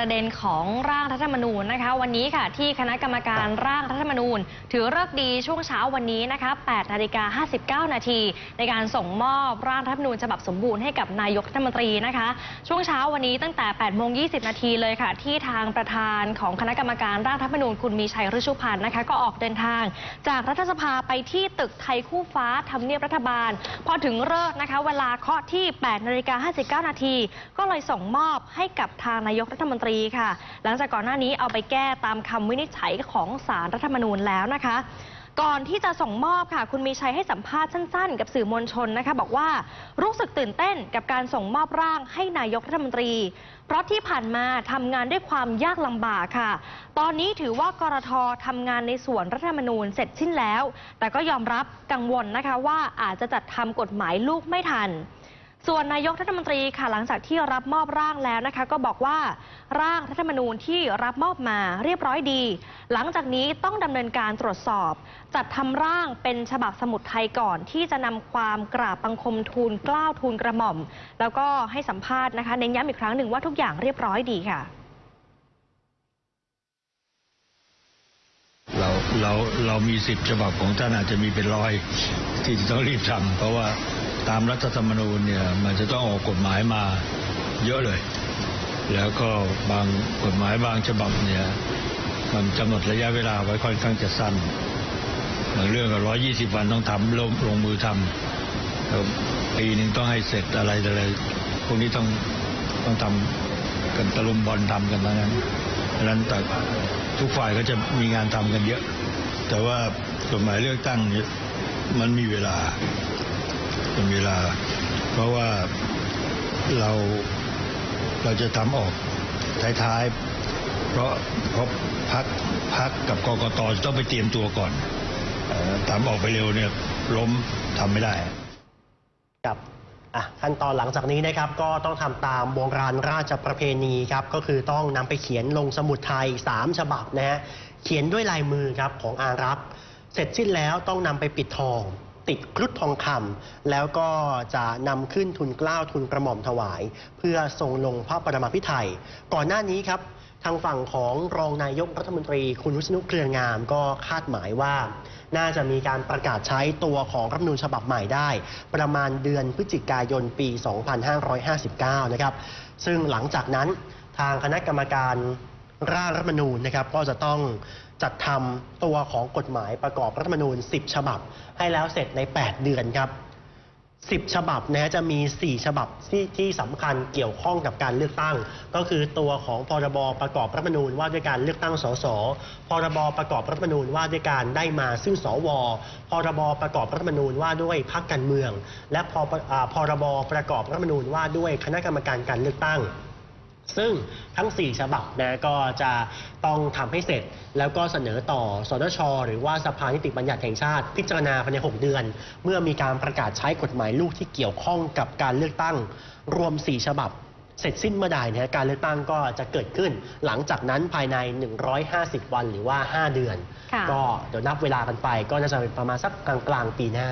ประเด็นของร่างรัฐธรรมนูญนะคะ วันนี้ค่ะที่คณะกรรมการร่างรัฐธรรมนูญ ถือเลิกษ์ดีช่วงเช้าวันนี้นะคะ8นาฬิกา59 นาที ในการส่งมอบร่างรัฐธรรมนูญฉบับสมบูรณ์ให้กับนายกรัฐมนตรีนะคะ ช่วงเช้าวันนี้ตั้งแต่8โมง20 นาทีเลยค่ะ ที่ทางประธานของคณะกรรมการร่างรัฐธรรมนูญคุณมีชัยฤชุพันธ์นะคะ ก็ออกเดินทาง จากรัฐสภาไปที่ตึกไทยคู่ฟ้าทำเนียบรัฐบาล พอถึงเลิกษ์นะคะเวลาเคาะที่8นาฬิกา59 นาทีก็เลยส่งมอบให้กับทางนายกรัฐมนตรีค่ะ หลังจากก่อนหน้านี้เอาไปแก้ตามคำวินิจฉัยของสารรัฐธรรมนูญแล้วนะคะ ก่อนที่จะส่งมอบค่ะ คุณมีชัยให้สัมภาษณ์สั้นๆ กับสื่อมวลชนนะคะ บอกว่ารู้สึกตื่นเต้นกับการส่งมอบร่างให้นายกรัฐมนตรี เพราะที่ผ่านมาทำงานด้วยความยากลำบากค่ะ ตอนนี้ถือว่ากรททำงานในส่วนรัฐธรรมนูญเสร็จสิ้นแล้ว แต่ก็ยอมรับกังวลนะคะว่าอาจจะจัดทำกฎหมายลูกไม่ทันส่วนนายกรัฐมนตรีค่ะหลังจากที่รับมอบร่างแล้วนะคะ ก็บอกว่า ร่างรัฐธรรมนูญที่รับมอบมาเรียบร้อยดี หลังจากนี้ต้องดำเนินการตรวจสอบ จัดทำร่างเป็นฉบับสมุดไทยก่อน ที่จะนำความกราบบังคมทูลกล้าวทูลกระหม่อม แล้วก็ให้สัมภาษณ์นะคะเน้นย้ำอีกครั้งหนึ่งว่าทุกอย่างเรียบร้อยดีค่ะ เราเราเรามีสิบฉบับของท่านอาจจะมีเป็นร้อยที่จะต้องรีบทำเพราะว่าตามรัฐธรรมนูญเนี่ยมันจะต้องออกกฎหมายมาเยอะเลย แล้วก็บางกฎหมายบางฉบับเนี่ยมันกำหนดระยะเวลาไว้ค่อนข้างจะสั้นบางเรื่องก็ร้อยี่สิบวันต้องทำลงลงมือทำปีหนึ่งต้องให้เสร็จอะไรอะไรพวกนี้ต้องต้องทำกันตะลุมบอลทำกันทั้งนั้นดังนั้นแต่ทุกฝ่ายก็จะมีงานทำกันเยอะ แต่ว่ากฎหมายเลือกตั้งเนี่ยมันมีเวลาเป็นเวลา เพราะว่าเรา เราจะทำออกท้ายๆ เพราะเพราะพักพักกับกกตจะต้องไปเตรียมตัวก่อนเอ่อทำออกไปเร็วเนี่ยล้มทำไม่ได้ครับอะขั้นตอนหลังจากนี้นะครับก็ต้องทำตามโบราณราชประเพณีครับก็คือต้องนำไปเขียนลงสมุดไทย 3 ฉบับนะฮะเขียนด้วยลายมือครับของอารักษ์เสร็จสิ้นแล้วต้องนำไปปิดทอง ติดครุฑทองคำแล้วก็จะนำขึ้นทุนกล้าวทุนกระหม่อมถวาย เพื่อทรงลงพระประมาพิไทยก่อนหน้านี้ครับ ทางฝั่งของรองนายกรัฐมนตรีคุณวิษณุเครืองามก็คาดหมายว่า น่าจะมีการประกาศใช้ตัวของรัฐมนูญฉบับใหม่ได้ ประมาณเดือนพฤศจิกายนปี 2559 นะครับซึ่งหลังจากนั้นทางคณะกรรมการร่างรัฐมนูญนะครับก็จะต้อง จัดทำตัวของกฎหมายประกอบรัฐธรรมนูญ 10 ฉบับ ให้แล้วเสร็จใน 8 เดือนครับ 10 ฉบับนะฮะจะมี 4 ฉบับที่ที่สำคัญเกี่ยวข้องกับการเลือกตั้ง ก็คือตัวของพรบประกอบรัฐธรรมนูญว่าด้วยการเลือกตั้งสสพรบประกอบรัฐธรรมนูญว่าด้วยการได้มาซึ่งสวพรบประกอบรัฐธรรมนูญว่าด้วยพรรคการเมือง และพรอ่าพรบประกอบรัฐธรรมนูญว่าด้วยคณะกรรมการการเลือกตั้ง ซึ่งทั้ง 4 ฉบับนะก็จะต้องทำให้เสร็จ แล้วก็เสนอต่อสนช หรือว่าสภานิติบัญญัติแห่งชาติ พิจารณาภายใน 6 เดือน เมื่อมีการประกาศใช้กฎหมายลูกที่เกี่ยวข้องกับการเลือกตั้ง รวม 4 ฉบับ เสร็จสิ้นเมื่อใดนะฮะการเลือกตั้งก็จะเกิดขึ้น หลังจากนั้นภายใน 150 วันหรือว่า 5 เดือนค่ะก็เดี๋ยวนับเวลากันไป ก็น่าจะเป็นประมาณสักกลางๆปีหน้า